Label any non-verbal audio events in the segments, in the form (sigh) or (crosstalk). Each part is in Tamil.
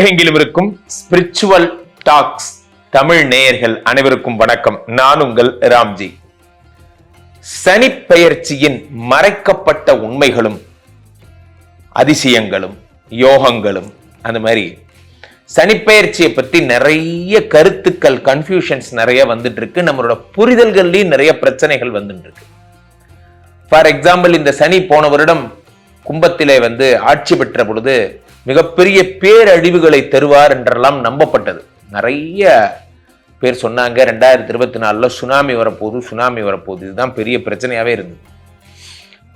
உலகெங்கிலும் இருக்கும் ஸ்பிரிச்சுவல் டாக்ஸ் தமிழ் நேயர்கள் அனைவருக்கும் வணக்கம். நான் உங்கள் ராம்ஜி. சனி பெயர்ச்சியின் மறைக்கப்பட்ட உண்மைகளும் அதிசயங்களும் யோகங்களும் அந்த மாதிரி சனிப்பெயர்ச்சியை பத்தி நிறைய கருத்துக்கள் கன்ஃபியூஷன்ஸ் நிறைய வந்துட்டு இருக்கு நம்மளோட புரிதல்கள்லையும் நிறைய பிரச்சனைகள் வந்துட்டு இருக்கு ஃபார் எக்ஸாம்பிள் இந்த சனி போன வருடம் கும்பத்திலே வந்து ஆட்சி பெற்ற பொழுது மிகப்பெரிய பேரழிவுகளை தருவார் என்றெல்லாம் நம்பப்பட்டது. நிறைய பேர் சொன்னாங்க ரெண்டாயிரத்தி இருபத்தி நாலில் சுனாமி வரப்போகுது சுனாமி வரப்போகுது. இதுதான் பெரிய பிரச்சனையாகவே இருந்தது.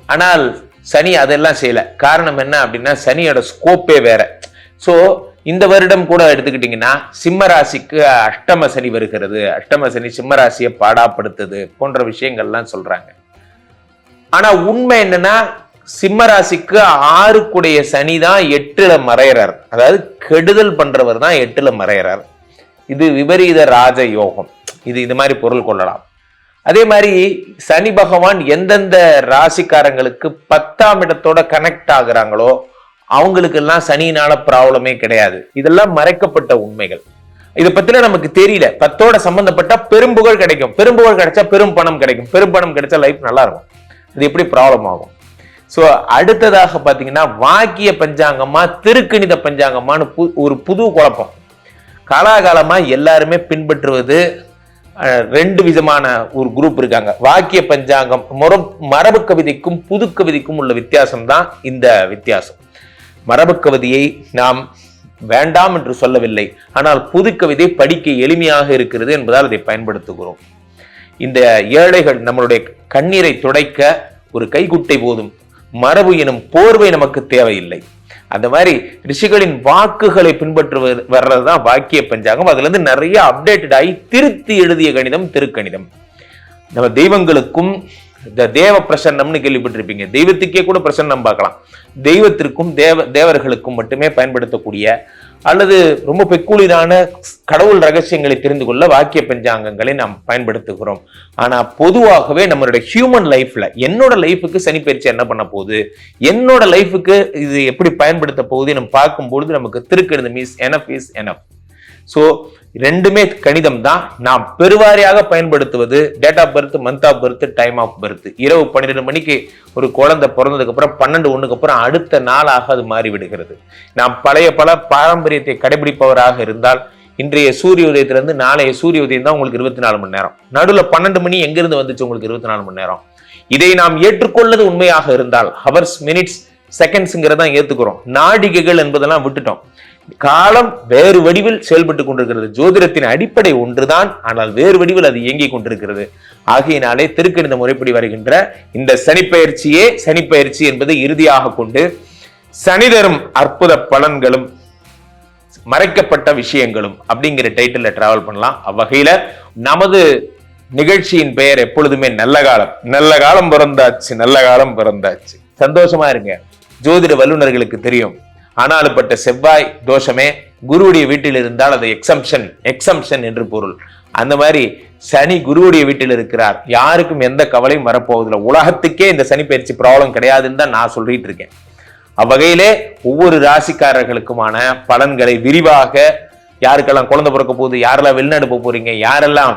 ஆனால் சனி அதெல்லாம் செய்யலை. காரணம் என்ன அப்படின்னா சனியோட ஸ்கோப்பே வேற. ஸோ இந்த வருடம் கூட எடுத்துக்கிட்டிங்கன்னா சிம்ம ராசிக்கு அஷ்டம சனி வருகிறது. அஷ்டம சனி சிம்ம ராசியை பாடாப்படுத்துது போன்ற விஷயங்கள்லாம் சொல்கிறாங்க ஆனால் உண்மை என்னன்னா சிம்மராசிக்கு ஆறுக்குடைய சனி தான் எட்டுல மறையிறார். அதாவது கெடுதல் பண்றவர் தான் எட்டுல மறையிறார். இது விபரீத ராஜ யோகம். இது இது மாதிரி பொருள் கொள்ளலாம். அதே மாதிரி சனி பகவான் எந்தெந்த ராசிக்காரங்களுக்கு பத்தாம் இடத்தோட கனெக்ட் ஆகுறாங்களோ அவங்களுக்கெல்லாம் சனினால ப்ராப்ளமே கிடையாது. இதெல்லாம் மறைக்கப்பட்ட உண்மைகள். இதை பத்தின நமக்கு தெரியல. பத்தோட சம்பந்தப்பட்ட பெரும்புகழ் கிடைக்கும். பெரும்புகழ் கிடைச்சா பெரும் பணம் கிடைக்கும். பெரும் பணம் கிடைச்சா லைஃப் நல்லா இருக்கும். இது எப்படி ப்ராப்ளம் ஆகும்? ஸோ அடுத்ததாக பார்த்தீங்கன்னா வாக்கிய பஞ்சாங்கமா திருக்கணித பஞ்சாங்கமான்னு பு ஒரு புது குழப்பம். காலாகாலமாக எல்லாருமே பின்பற்றுவது ரெண்டு விதமான ஒரு குரூப் இருக்காங்க. வாக்கிய பஞ்சாங்கம் மொர மரபு கவிதைக்கும் புது கவிதைக்கும் உள்ள வித்தியாசம் தான் இந்த வித்தியாசம். மரபு கவிதையை நாம் வேண்டாம் என்று சொல்லவில்லை. ஆனால் புது கவிதை படிக்க எளிமையாக இருக்கிறது என்பதால் அதை பயன்படுத்துகிறோம். இந்த ஏழைகள் நம்மளுடைய கண்ணீரை துடைக்க ஒரு கைகுட்டை போதும். மரபு எனும் போர்வை நமக்கு தேவையில்லை. அந்த மாதிரி ரிஷிகளின் வாக்குகளை பின்பற்றுவது வர்றதுதான் வாக்கிய பஞ்சாங்கம். அதுல இருந்து நிறைய அப்டேட்டட் ஆகி திருத்தி எழுதிய கணிதம் திருக்கணிதம். நம்ம தெய்வங்களுக்கும் தேவ பிரசன்னம்னு கேள்விப்பட்டிருப்பீங்க. தெய்வத்துக்கே கூட பிரசன்னம் பார்க்கலாம். தெய்வத்திற்கும் தேவ தேவர்களுக்கும் மட்டுமே பயன்படுத்தக்கூடிய அல்லது ரொம்ப பெக்குலிரான கடவுள் ரகசியங்களை தெரிந்து கொள்ள வாக்கிய பஞ்சாங்கங்களை நாம் பயன்படுத்துகிறோம். ஆனா பொதுவாகவே நம்மளுடைய ஹியூமன் லைஃப்ல என்னோட லைஃபுக்கு சனி பயிற்சி என்ன பண்ண போகுது? என்னோட லைஃபுக்கு இது எப்படி பயன்படுத்த போகுது? நம்ம பார்க்கும் பொழுது நமக்கு திருக்கணிதம் மீஸ் எனஃப் இஸ் எனஃப் ஸோ ரெண்டுமே கணிதம் தான் நாம் பெருவாரியாக பயன்படுத்துவது date of birth month of birth time of birth இரவு பன்னிரெண்டு மணிக்கு ஒரு குழந்தை பிறந்ததுக்கு அப்புறம் பன்னெண்டு ஒன்றுக்கு அப்புறம் அடுத்த நாளாக அது மாறிவிடுகிறது. நாம் பழைய பல பாரம்பரியத்தை கடைபிடிப்பவராக இருந்தால் இன்றைய சூரிய உதயத்திலிருந்து நாளைய சூரிய உதயம் தான் உங்களுக்கு இருபத்தி நாலு மணி நேரம். நடுவில் பன்னெண்டு மணி எங்கிருந்து வந்துச்சு உங்களுக்கு இருபத்தி நாலு மணி நேரம்? இதை நாம் ஏற்றுக்கொள்ளது உண்மையாக இருந்தால் ஹவர்ஸ் மினிட்ஸ் செகண்ட்ஸுங்கிறதான் ஏற்றுக்கிறோம் நாடிகைகள் என்பதெல்லாம் விட்டுட்டோம். காலம் வேறு வடிவில் செயல்பட்டு கொண்டிருக்கிறது. ஜோதிடத்தின் அடிப்படை ஒன்றுதான் ஆனால் வேறு வடிவில் அது இயங்கிக் கொண்டிருக்கிறது. ஆகையினாலே திருக்கணித முறைப்படி வருகின்ற இந்த சனிப்பெயர்ச்சியே சனிப்பெயர்ச்சி என்பதை இறுதியாக கொண்டு சனி தரும் அற்புத பலன்களும் மறைக்கப்பட்ட விஷயங்களும் அப்படிங்கிற டைட்டில் டிராவல் பண்ணலாம். அவ்வகையில நமது நிகழ்ச்சியின் பெயர் எப்பொழுதுமே நல்ல காலம். நல்ல காலம் பிறந்தாச்சு நல்ல காலம் பிறந்தாச்சு. சந்தோஷமா இருங்க. ஜோதிட வல்லுநர்களுக்கு தெரியும். ஆனாலுப்பட்ட செவ்வாய் தோஷமே குருவுடைய வீட்டில் இருந்தால் அது எக்ஸம்ஷன் எக்ஸம்ஷன் என்று பொருள். அந்த மாதிரி சனி குருவுடைய வீட்டில் இருக்கிறார். யாருக்கும் எந்த கவலையும் வரப்போவதில்லை. உலகத்துக்கே இந்த சனி பயிற்சி ப்ராப்ளம் கிடையாதுன்னு தான் நான் சொல்லிட்டு இருக்கேன். அவ்வகையிலே ஒவ்வொரு ராசிக்காரர்களுக்குமான பலன்களை விரிவாக யாருக்கெல்லாம் குழந்தை பிறக்க போகுது யாரெல்லாம் வெளிநாடு போக போறீங்க யாரெல்லாம்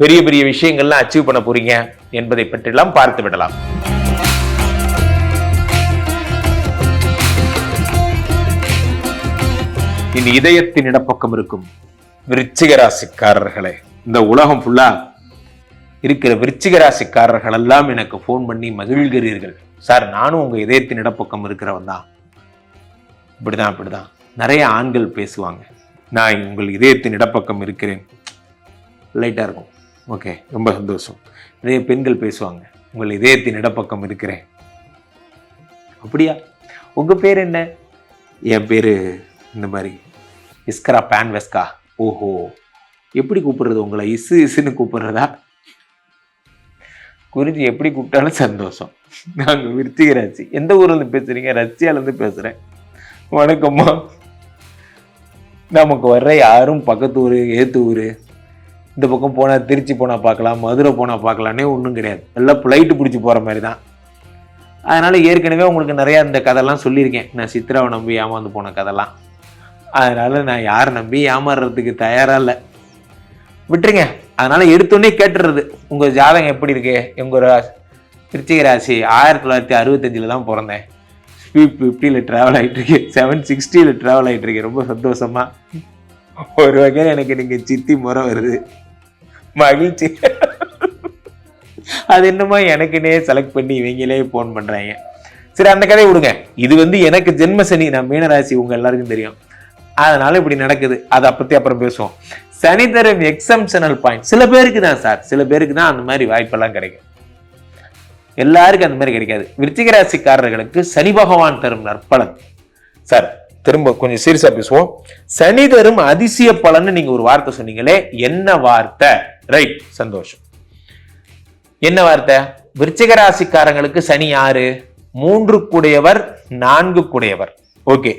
பெரிய பெரிய விஷயங்கள்லாம் அச்சீவ் பண்ண போறீங்க என்பதை பற்றிலாம் பார்த்து விடலாம். இனி இதயத்தின் இடப்பக்கம் இருக்கும் விருச்சிக ராசிக்காரர்களே இந்த உலகம் ஃபுல்லா இருக்கிற விருச்சிக ராசிக்காரர்கள் எல்லாம் எனக்கு ஃபோன் பண்ணி மகிழ்கிறீர்கள். சார் நானும் உங்க இதயத்தின் இடப்பக்கம் இருக்கிறவன் தான். இப்படிதான் இப்படிதான் நிறைய ஆண்கள் பேசுவாங்க. நான் உங்கள் இதயத்தின் இடப்பக்கம் இருக்கிறேன். லைட்டா இருக்கும். ஓகே ரொம்ப சந்தோஷம். நிறைய பெண்கள் பேசுவாங்க. உங்கள் இதயத்தின் இடப்பக்கம் இருக்கிறேன். அப்படியா? உங்க பேர் என்ன? என் பேரு இந்த மாதிரி. இஸ்கரா பேன் வெஸ்கா? ஓஹோ. எப்படி கூப்பிடுறது உங்களை? இசு இசுன்னு கூப்பிடுறதா? குருஜி எப்படி கூப்பிட்டாலும் சந்தோஷம். நாங்கள் விருச்சிக ராசி. எந்த ஊர்லேருந்து பேசுகிறீங்க ரஷ்யாலேருந்து பேசுகிறேன் வணக்கம்மா. நமக்கு வர்ற யாரும் பக்கத்து ஊர் ஏத்து ஊர்? இந்த பக்கம் போனால் திருச்சி போனால் பார்க்கலாம் மதுரை போனால் பார்க்கலான்னே ஒன்றும் கிடையாது. எல்லாம் ஃப்ளைட்டு பிடிச்சி போகிற மாதிரி தான் அதனால் ஏற்கனவே உங்களுக்கு நிறையா இந்த கதைலாம் சொல்லியிருக்கேன். நான் சித்ராவை நம்பி ஏமாந்து போன கதைலாம். அதனால் நான் யாரை நம்பி ஏமாறுறதுக்கு தயாராக இல்லை. விட்டுருங்க. அதனால் எடுத்தோடனே கேட்டுறது. உங்கள் ஜாதகம் எப்படி இருக்கு? எங்கள் ரா- விருச்சிக ராசி ஆயிரத்தி தொள்ளாயிரத்தி அறுபத்தஞ்சில் தான் பிறந்தேன். ஸ்பீட் ஃபிஃப்டியில் ட்ராவல் ஆகிட்டுருக்கு செவன் சிக்ஸ்டியில் ட்ராவல் ஆகிட்டுருக்கு ரொம்ப சந்தோஷமா. ஒரு வகையில் எனக்கு நீங்கள் சித்தி முறை வருது. மகிழ்ச்சி. அது என்னமோ எனக்குன்னே செலக்ட் பண்ணி இவங்களே ஃபோன் பண்ணுறாங்க சரி அந்த கதையை விடுங்க. இது வந்து எனக்கு ஜென்ம சனி நான் மீனராசி உங்கள் எல்லாருக்கும் தெரியும். அதனால இப்படி நடக்குது. அதை பத்தி அப்புறம் பேசுவோம். சனி தரும் எக்ஸம்ஷனல் பாயிண்ட் சில பேருக்கு தான் சார். சில பேருக்கு தான் அந்த மாதிரி வாய்ப்பெல்லாம் கிடைக்கும். எல்லாருக்கும் அந்த மாதிரி கிடைக்காது. விருச்சிக ராசிக்காரர்களுக்கு சனி பகவான் தரும் நற்பலன். சார் திரும்ப கொஞ்சம் சீரியஸா பேசுவோம். சனி தரும் அதிசய பலன்னு நீங்க ஒரு வார்த்தை சொன்னீங்களே என்ன வார்த்தை? ரைட் சந்தோஷம். என்ன வார்த்தை? விருச்சிக ராசிக்காரங்களுக்கு சனி யாரு? மூன்று கூடையவர் நான்கு குடையவர். ஓகே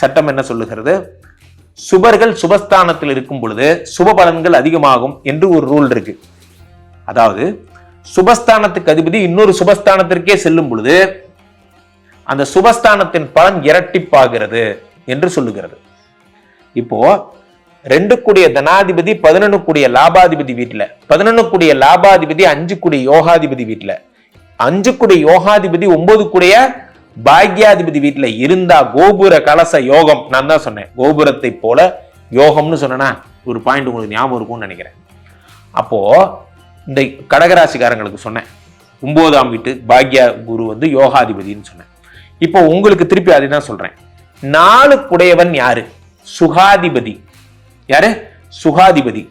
சட்டம் என்ன சொல்லுகிறது? சுபர்கள் சுபஸ்தானத்தில் இருக்கும் பொழுது சுப பலன்கள் அதிகமாகும் என்று ஒரு ரூல் இருக்கு. அதாவது சுபஸ்தானத்துக்கு அதிபதி இன்னொரு சுபஸ்தானத்திற்கே செல்லும் பொழுது அந்த சுபஸ்தானத்தின் பலன் இரட்டிப்பாகிறது என்று சொல்லுகிறது. இப்போ ரெண்டு கூடிய தனாதிபதி பதினொன்று கூடிய லாபாதிபதி வீட்டுல பதினொன்று கூடிய லாபாதிபதி அஞ்சு கூடிய யோகாதிபதி வீட்டுல அஞ்சு கூடிய யோகாதிபதி ஒன்பது கூடிய பாக்யாதிபதி வீட்டில் இருந்தா கோபுர கலச யோகம். நான் தான் சொன்னேன். கோபுரத்தை போல யோகம்னு சொன்னேன்னா ஒரு பாயிண்ட் உங்களுக்கு ஞாபகம் இருக்கும்னு நினைக்கிறேன். அப்போ இந்த கடகராசிக்காரங்களுக்கு சொன்னேன். ஒன்பதாம் வீட்டு பாக்யா குரு வந்து யோகாதிபதின்னு சொன்னேன். இப்போ உங்களுக்கு திருப்பி அதை தான் சொல்றேன். நாலு குடையவன் யாரு? சுகாதிபதி. யாரு? சுகாதிபதி.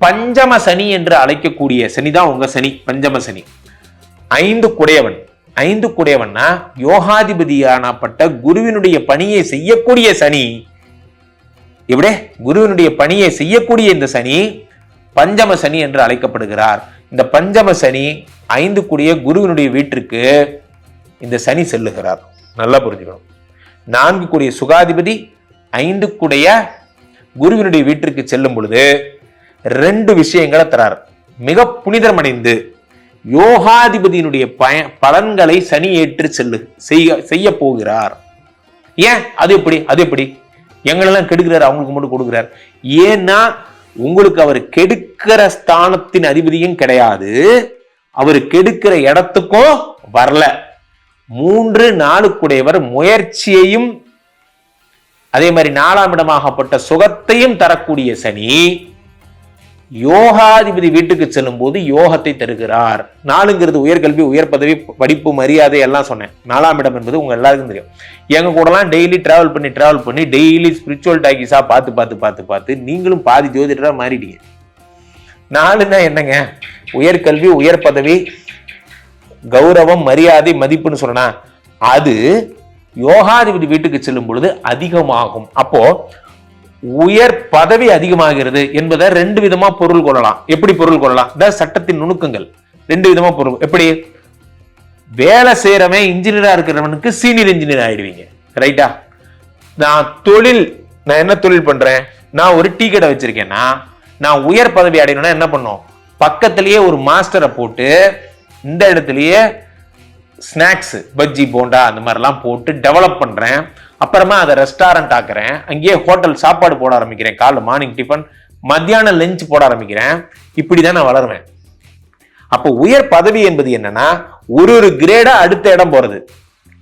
பஞ்சம சனி என்று அழைக்கக்கூடிய சனி தான் உங்க சனி. பஞ்சம சனி. ஐந்து குடையவன் ஐந்து கூடையவன்னா யோகாதிபதியானப்பட்ட குருவினுடைய பணியை செய்யக்கூடிய சனி. இப்படியே குருவினுடைய பணியை செய்யக்கூடிய இந்த சனி பஞ்சம சனி என்று அழைக்கப்படுகிறார். இந்த பஞ்சம சனி ஐந்து கூடிய குருவினுடைய வீட்டிற்கு இந்த சனி செல்லுகிறார். நல்லா புரிஞ்சுக்கணும். நான்கு கூடிய சுகாதிபதி ஐந்து கூடிய குருவினுடைய வீட்டிற்கு செல்லும் பொழுது ரெண்டு விஷயங்களை தரார். மிக புனிதமடைந்து யோகாதிபதியினுடைய பய பலன்களை சனி ஏற்று செல்லு செய்ய செய்ய போகிறார். ஏன்? அது எப்படி? அது எப்படி? எங்களெல்லாம் கெடுக்கிறார் அவங்களுக்கு மட்டும் கொடுக்கிறார். ஏன்னா உங்களுக்கு அவர் கெடுக்கிற ஸ்தானத்தின் அதிபதியும் கிடையாது. அவர் கெடுக்கிற இடத்துக்கும் வரல. மூன்று நாளுக்குடையவர் முயற்சியையும் அதே மாதிரி நாலாம் இடமாகப்பட்ட சுகத்தையும் தரக்கூடிய சனி யோகாதிபதி வீட்டுக்கு செல்லும் போது யோகத்தை தருகிறார். நாலுங்கிறது உயர்கல்வி உயர் பதவி படிப்பு மரியாதை எல்லாம் சொன்னேன். நாலாம் இடம் என்பது உங்க எல்லாருக்கும் தெரியும். எங்க கூடலாம் டெய்லி டிராவல் பண்ணி டிராவல் பண்ணி டெய்லி ஸ்பிரிச்சுவல் டாக்கிஸா பார்த்து பார்த்து பார்த்து பார்த்து நீங்களும் பாதி ஜோதிடரா மாறிட்டீங்க. நாலுன்னா என்னங்க? உயர்கல்வி உயர் பதவி கௌரவம் மரியாதை மதிப்புன்னு சொன்னா அது யோகாதிபதி வீட்டுக்கு செல்லும் பொழுது அதிகமாகும். அப்போ உயர் பதவி அதிகமாகிறது என்பதை ரெண்டு விதமா பொருள் கொள்ளலாம். எப்படி பொருள் கொள்ளலாம்? இந்த சட்டத்தின் நுணுக்கங்கள். ரெண்டு விதமா பொருள். எப்படி? வேலை செய்யறவன் இன்ஜினியரா இருக்கிறவனுக்கு சீனியர் இன்ஜினியர் ஆயிடுவீங்க. ரைட்டா நான் தொழில் நான் என்ன தொழில் பண்றேன்? நான் ஒரு டீ கடை வச்சிருக்கேன்னா நான் உயர் பதவி அடையணும்னா என்ன பண்ணும்? பக்கத்திலேயே ஒரு மாஸ்டரை போட்டு இந்த இடத்துலயே ஸ்நாக்ஸ் பஜ்ஜி போண்டா அந்த மாதிரிலாம் போட்டு டெவலப் பண்றேன். அப்புறமா அதை ரெஸ்டாரண்ட் ஆக்குறேன். அங்கேயே ஹோட்டல் சாப்பாடு போட ஆரம்பிக்கிறேன். காலைல மார்னிங் டிஃபன் மத்தியானம் லஞ்ச் போட ஆரம்பிக்கிறேன். இப்படிதான் நான் வளருவேன். அப்போ உயர் பதவி என்பது என்னன்னா ஒரு ஒரு கிரேடா அடுத்த இடம் போறது.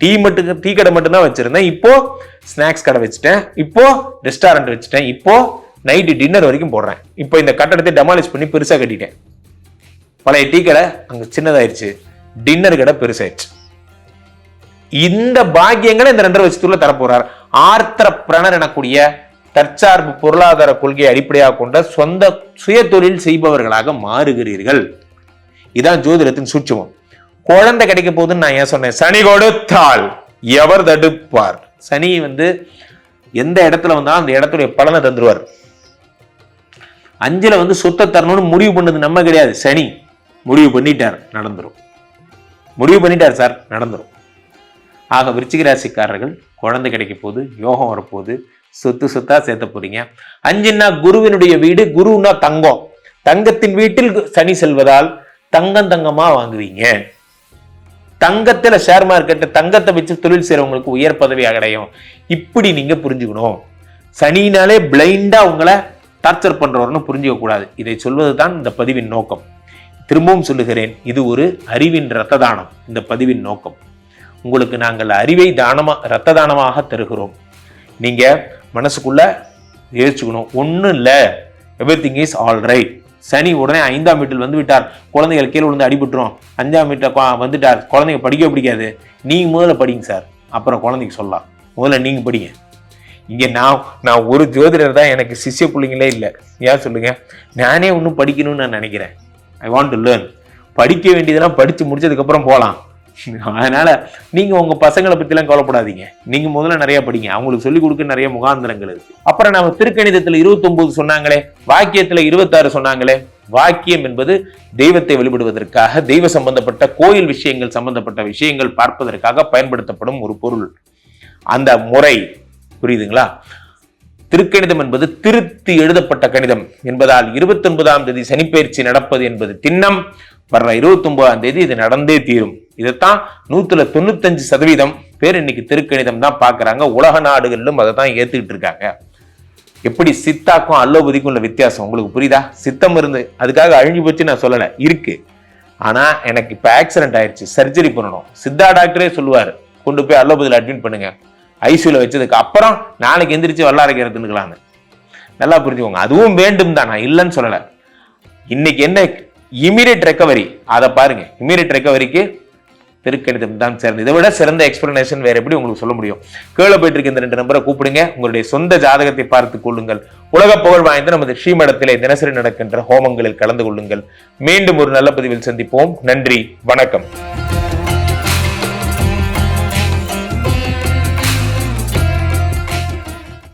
டீ மட்டும் டீ கடை மட்டும்தான் வச்சுருந்தேன். வச்சிருந்தேன் இப்போ ஸ்நாக்ஸ் கடை வச்சுட்டேன். இப்போ ரெஸ்டாரண்ட் வச்சுட்டேன். இப்போ நைட்டு டின்னர் வரைக்கும் போடுறேன். இப்போ இந்த கட்டடத்தை டெமாலிஷ் பண்ணி பெருசாக கட்டிட்டேன். பழைய டீ கடை அங்கே சின்னதாயிருச்சு. டின்னர் கடை பெருசாயிடுச்சு இந்த பாக்கியங்களை இந்த ரெண்டரை வருஷத்துக்குள்ள தரப்போறார். ஆர்த்தர பிரணர் எனக்கூடிய தற்சார்பு பொருளாதார கொள்கையை அடிப்படையாக கொண்ட சொந்த சுய தொழில் செய்பவர்களாக மாறுகிறீர்கள். இதான் ஜோதிடத்தின் சூட்சமம். குழந்தை கிடைக்க போகுதுன்னு நான் ஏன் சொன்னேன்? சனி கொடுத்தால் எவர் தடுப்பார்? சனி வந்து எந்த இடத்துல வந்தாலும் அந்த இடத்துடைய பலனை தந்துருவார். அஞ்சுல வந்து சொத்தை தரணும்னு முடிவு பண்ணது நம்ம கிடையாது. சனி முடிவு பண்ணிட்டார் நடந்துரும். முடிவு பண்ணிட்டார் சார் நடந்துரும். ஆக விருச்சிக ராசிக்காரர்கள் குழந்தை கிடைக்க போகுது யோகம் வரப்போகுது. சொத்து சொத்தா சேர்த்த போறீங்க. அஞ்சுன்னா குருவினுடைய வீடு குருன்னா தங்கம். தங்கத்தின் வீட்டில் சனி செல்வதால் தங்கம் தங்கமா வாங்குவீங்க. தங்கத்துல ஷேர் மார்க்கெட்டை தங்கத்தை வச்சு தொழில் செய்யறவங்களுக்கு உயர் பதவி அடையும். இப்படி நீங்க புரிஞ்சுக்கணும். சனினாலே பிளைண்டா உங்களை டார்ச்சர் பண்றவர்னு புரிஞ்சுக்க கூடாது. இதை சொல்வது தான் இந்த பதிவின் நோக்கம். திரும்பவும் சொல்லுகிறேன் இது ஒரு அறிவின் ரத்த தானம். இந்த பதிவின் நோக்கம். உங்களுக்கு நாங்கள் அறிவை தானமாக ரத்த தானமாக தருகிறோம். நீங்கள் மனசுக்குள்ளே யோசிச்சுக்கணும். ஒன்றும் இல்லை. Everything is all right சனி உடனே ஐந்தாம் வீட்டில் வந்து விட்டார். குழந்தைகள் கீழே விழுந்து அடிபட்டுரும். அஞ்சாம் வீட்டில் வந்துட்டார். குழந்தைங்க படிக்க பிடிக்காது. நீங்கள் முதல்ல படிங்க சார். அப்புறம் குழந்தைக்கு சொல்லலாம். முதல்ல நீங்கள் படிங்க. இங்கே நான் நான் ஒரு ஜோதிடர் தான். எனக்கு சிஷ்ய பிள்ளைங்களே இல்லை. ஏன் சொல்லுங்கள் நானே ஒன்றும் படிக்கணும்னு நான் நினைக்கிறேன். ஐ வாண்ட் டு லேர்ன் படிக்க வேண்டியதெல்லாம் படித்து முடிச்சதுக்கப்புறம் போகலாம் (laughs) அதனால் நீங்கள் உங்கள் பசங்களை பற்றிலாம் கவலைப்படாதீங்க. நீங்கள் முதல்ல நிறைய படிங்க. அவங்களுக்கு சொல்லிக் கொடுக்க நிறைய முகாந்திரங்கள் இருக்குது அப்புறம் நம்ம திருக்கணிதத்தில் இருபத்தொம்போது சொன்னாங்களே வாக்கியத்தில் இருபத்தாறு சொன்னாங்களே வாக்கியம் என்பது தெய்வத்தை வெளிப்படுவதற்காக தெய்வ சம்பந்தப்பட்ட கோயில் விஷயங்கள் சம்பந்தப்பட்ட விஷயங்கள் பார்ப்பதற்காக பயன்படுத்தப்படும் ஒரு பொருள். அந்த முறை புரியுதுங்களா? திருக்கணிதம் என்பது திருத்தி எழுதப்பட்ட கணிதம் என்பதால் இருபத்தி ஒன்பதாம் தேதி சனிப்பெயர்ச்சி நடப்பது என்பது திண்ணம். வர்ற இருபத்தி ஒன்பதாம் தேதி இது நடந்தே தீரும். இதைத்தான் நூத்துல தொண்ணூத்தஞ்சு சதவீதம் பேர் இன்னைக்கு திருக்கணிதம் தான் பார்க்குறாங்க. உலக நாடுகளிலும் அதை தான் ஏத்துக்கிட்டு இருக்காங்க. எப்படி சித்தாக்கும் அல்லோபதிக்கும் உள்ள வித்தியாசம் உங்களுக்கு புரியுதா? சித்தம் இருந்து அதுக்காக அழிஞ்சு போச்சு நான் சொல்லலை. இருக்கு. ஆனா எனக்கு இப்ப ஆக்சிடென்ட் ஆயிடுச்சு சர்ஜரி பண்ணணும். சித்தா டாக்டரே சொல்லுவார். கொண்டு போய் அல்லோபதியில் அட்மிட் பண்ணுங்க. ஐசியூல வச்சதுக்கு அப்புறம் நாளைக்கு எந்திரிச்சு வல்லாரைக்கிற நல்லா புரிஞ்சுக்கோங்க. அதுவும் வேண்டும் தான். நான் இல்லைன்னு சொல்லலை. இன்னைக்கு என்ன? இமீடியட் ரெக்கவரி அதை பாருங்க. இமீடியட் ரெக்கவரிக்கு திருக்கணிதம் தான் சார் இதை விட சிறந்த எக்ஸ்பிளனேஷன் வேற எப்படி உங்களுக்கு சொல்ல முடியும்? கீழே போயிட்டு இருக்க இந்த ரெண்டு நம்பரை கூப்பிடுங்க. உங்களுடைய சொந்த ஜாதகத்தை பார்த்து கொள்ளுங்கள். உலக புகழ் வாய்ந்த நமது ஸ்ரீமடத்திலே தினசரி நடக்கின்ற ஹோமங்களில் கலந்து கொள்ளுங்கள். மீண்டும் ஒரு நல்ல பதிவில் சந்திப்போம். நன்றி. வணக்கம்.